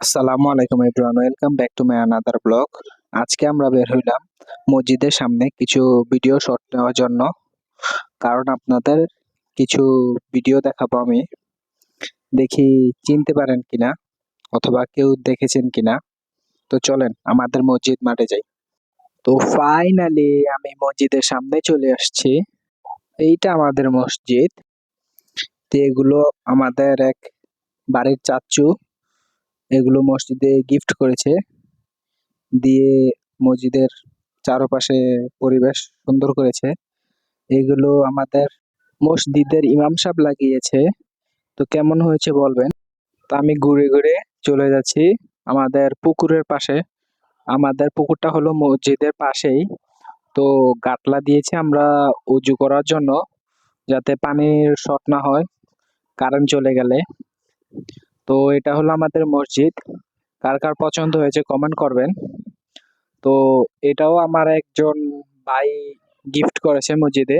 আসসালামু আলাইকুম everyone welcome back to my another blog আজকে আমরা বের হইলাম মসজিদের সামনে কিছু ভিডিও শট নেওয়ার জন্য। কারণ আপনাদের কিছু ভিডিও দেখাবো আমি। দেখি চিনতে পারেন কিনা, অথবা কেউ দেখেছেন কিনা। তো চলেন, আমাদের মসজিদ মাঠে যাই। তো ফাইনালি আমি মসজিদের সামনে চলে আসছি। এইটা আমাদের মসজিদ। তো এগুলো আমাদের এক বাড়ির চাচ্চু এগুলো মসজিদে গিফট করেছে। দিয়ে মসজিদের চারপাশে পরিবেশ সুন্দর করেছে। এগুলো আমাদের মসজিদের ইমাম সাহেব লাগিয়েছে। তো কেমন হয়েছে বলবেন? তো আমি ঘুরে ঘুরে চলে যাচ্ছি আমাদের পুকুরের পাশে। আমাদের পুকুরটা হলো মসজিদের পাশেই। তো গাটলা দিয়েছে আমরা উজু করার জন্য যাতে পানির শর্ট না হয় কারেন্ট চলে গেলে। তো এটা হলো আমাদের মসজিদ। কার কার পছন্দ হয়েছে কমেন্ট করবেন। তো এটাও আমার একজন ভাই গিফট করেছে মসজিদে।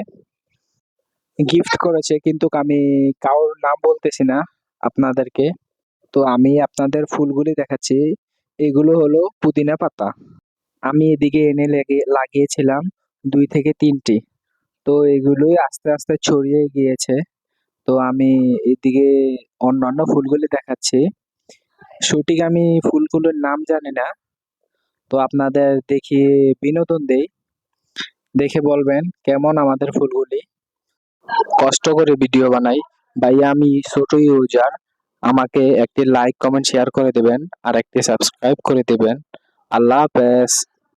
গিফট করেছে কিন্তু আমি কারোর নাম বলতেছি না আপনাদেরকে। তো আমি আপনাদের ফুলগুলি দেখাচ্ছি। এগুলো হলো পুদিনা পাতা। আমি এদিকে এনে লেগে, লাগিয়েছিলাম দুই থেকে তিনটি। তো এগুলোই আস্তে আস্তে ছড়িয়ে গিয়েছে। তো আমি এদিকে অন্যান্য ফুলগুলি দেখাচ্ছি। সঠিক আমি ফুলগুলোর নাম জানি না। তো আপনাদের দেখিয়ে বিনোদন দেই। দেখে বলবেন কেমন আমাদের ফুলগুলি। কষ্ট করে ভিডিও বানাই। ভাই আমি ছোট ইউজার। আমাকে একটি লাইক কমেন্ট শেয়ার করে দেবেন। আর একটি সাবস্ক্রাইব করে দেবেন। আল্লাহ হাফেজ।